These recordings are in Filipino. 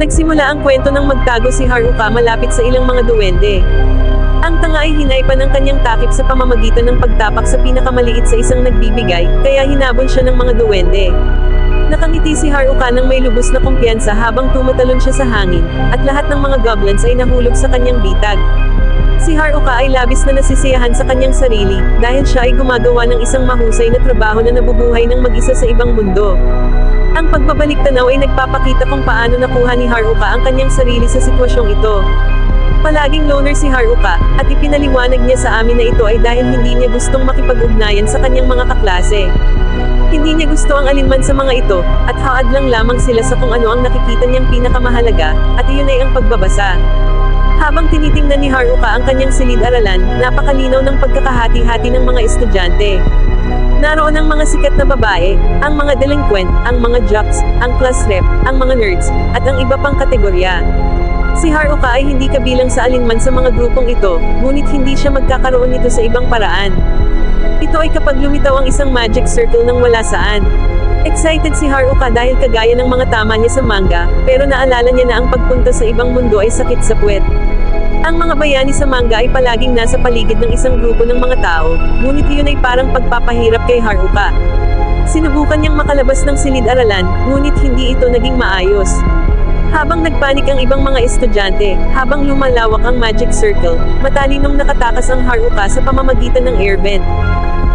Nagsimula ang kwento ng magtago si Haruka malapit sa ilang mga duwende. Ang tanga ay hinaypa ng kanyang takip sa pamamagitan ng pagtapak sa pinakamaliit sa isang nagbibigay, kaya hinabol siya ng mga duwende. Nakangiti si Haruka ng may lubos na kumpiyansa habang tumatalon siya sa hangin, at lahat ng mga goblins ay nahulog sa kanyang bitag. Si Haruka ay labis na nasisiyahan sa kanyang sarili, dahil siya ay gumagawa ng isang mahusay na trabaho na nabubuhay ng mag-isa sa ibang mundo. Ang pagbabalik tanaw ay nagpapakita kung paano nakuha ni Haruka ang kanyang sarili sa sitwasyong ito. Palaging loner si Haruka, at ipinaliwanag niya sa amin na ito ay dahil hindi niya gustong makipag-ugnayan sa kanyang mga kaklase. Hindi niya gusto ang alinman sa mga ito, at haad lang lamang sila sa kung ano ang nakikita niyang pinakamahalaga, at iyon ay ang pagbabasa. Habang tinitingnan ni Haruka ang kanyang silid-aralan, napakalinaw ng pagkakahati-hati ng mga estudyante. Naroon ang mga sikat na babae, ang mga delinquent, ang mga jocks, ang class rep, ang mga nerds, at ang iba pang kategorya. Si Haruka ay hindi kabilang sa alinman sa mga grupong ito, ngunit hindi siya magkakaroon nito sa ibang paraan. Ito ay kapag lumitaw ang isang magic circle ng wala saan. Excited si Haruka dahil kagaya ng mga tama niya sa manga, pero naalala niya na ang pagpunta sa ibang mundo ay sakit sa puwet. Ang mga bayani sa manga ay palaging nasa paligid ng isang grupo ng mga tao, ngunit iyon ay parang pagpapahirap kay Haruka. Sinubukan niyang makalabas ng silid-aralan, ngunit hindi ito naging maayos. Habang nagpanik ang ibang mga estudyante, habang lumalawak ang magic circle, matalinong nakatakas ang Haruka sa pamamagitan ng airbend.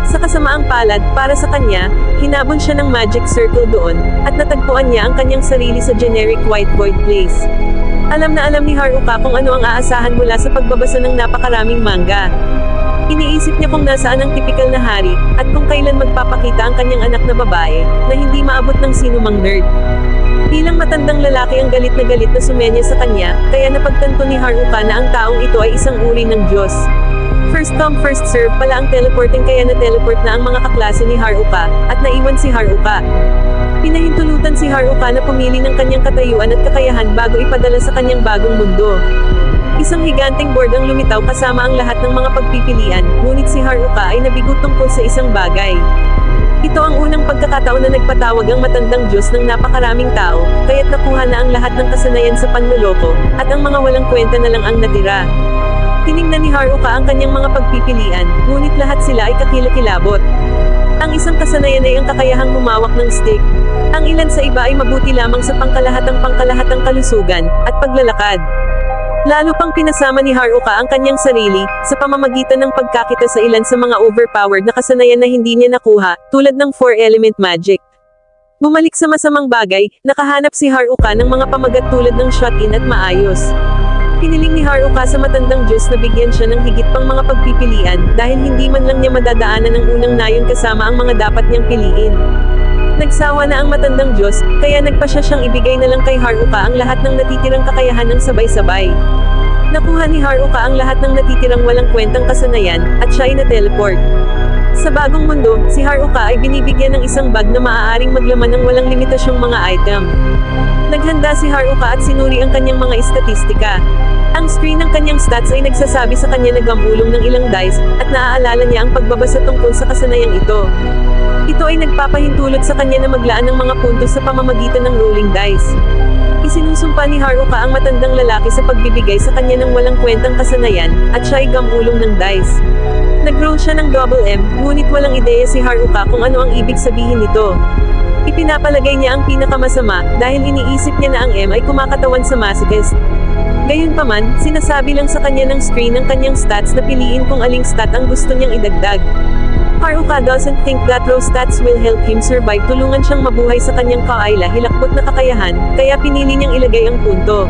Sa kasamaang palad, para sa kanya, hinabon siya ng magic circle doon, at natagpuan niya ang kanyang sarili sa generic white void place. Alam na alam ni Haruka kung ano ang aasahan mula sa pagbabasa ng napakaraming manga. Iniisip niya kung nasaan ang tipikal na hari, at kung kailan magpapakita ang kanyang anak na babae, na hindi maabot ng sinumang nerd. Bilang matandang lalaki ang galit na galit na sumenya sa kanya, kaya napagtanto ni Haruka na ang taong ito ay isang uri ng Diyos. First come first serve pala ang teleporting kaya na-teleport na ang mga kaklase ni Haruka, at naiwan si Haruka. Pinahintulutan si Haruka na pumili ng kanyang katayuan at kakayahan bago ipadala sa kanyang bagong mundo. Isang higanteng board ang lumitaw kasama ang lahat ng mga pagpipilian, ngunit si Haruka ay nabigo tungkol sa isang bagay. Ito ang unang pagkakataon na nagpatawag ang matandang Diyos ng napakaraming tao, kaya't nakuha na ang lahat ng kasanayan sa panluloko, at ang mga walang kwenta na lang ang natira. Tiningnan ni Haruka ang kanyang mga pagpipilian, ngunit lahat sila ay kakilakilabot. Ang isang kasanayan ay ang kakayahang humawak ng stick. Ang ilan sa iba ay mabuti lamang sa pangkalahatang pangkalahatang kalusugan, at paglalakad. Lalo pang pinasama ni Haruka ang kanyang sarili, sa pamamagitan ng pagkakita sa ilan sa mga overpowered na kasanayan na hindi niya nakuha, tulad ng Four Element Magic. Bumalik sa masamang bagay, nakahanap si Haruka ng mga pamagat tulad ng shot-in at maayos. Piniling ni Haruka sa matandang Diyos na bigyan siya ng higit pang mga pagpipilian, dahil hindi man lang niya madadaanan ng unang nayon kasama ang mga dapat niyang piliin. Nagsawa na ang matandang Diyos, kaya nagpa siya siyang ibigay na lang kay Haruka ang lahat ng natitirang kakayahan ng sabay-sabay. Nakuha ni Haruka ang lahat ng natitirang walang kwentang kasanayan, at siya ay na-teleport. Sa bagong mundo, si Haruka ay binibigyan ng isang bag na maaaring maglaman ng walang limitasyong mga item. Naghanda si Haruka at sinuri ang kanyang mga istatistika. Ang screen ng kanyang stats ay nagsasabi sa kanya na gamulong ng ilang dice, at naaalala niya ang pagbabasa tungkol sa kasanayang ito. Ito ay nagpapahintulot sa kanya na maglaan ng mga puntos sa pamamagitan ng rolling dice. Isinusumpa ni Haruka ang matandang lalaki sa pagbibigay sa kanya ng walang kwentang kasanayan, at siya ay gamulong ng dice. Nag-roll siya ng double M, ngunit walang ideya si Haruka kung ano ang ibig sabihin nito. Ipinapalagay niya ang pinakamasama, dahil iniisip niya na ang M ay kumakatawan sa masochist. Gayunpaman, sinasabi lang sa kanya ng screen ang kanyang stats na piliin kung aling stat ang gusto niyang idagdag. Haruka doesn't think that raw stats will help him survive tulungan siyang mabuhay sa kanyang kaayla hilakbot na kakayahan, kaya pinili niyang ilagay ang punto.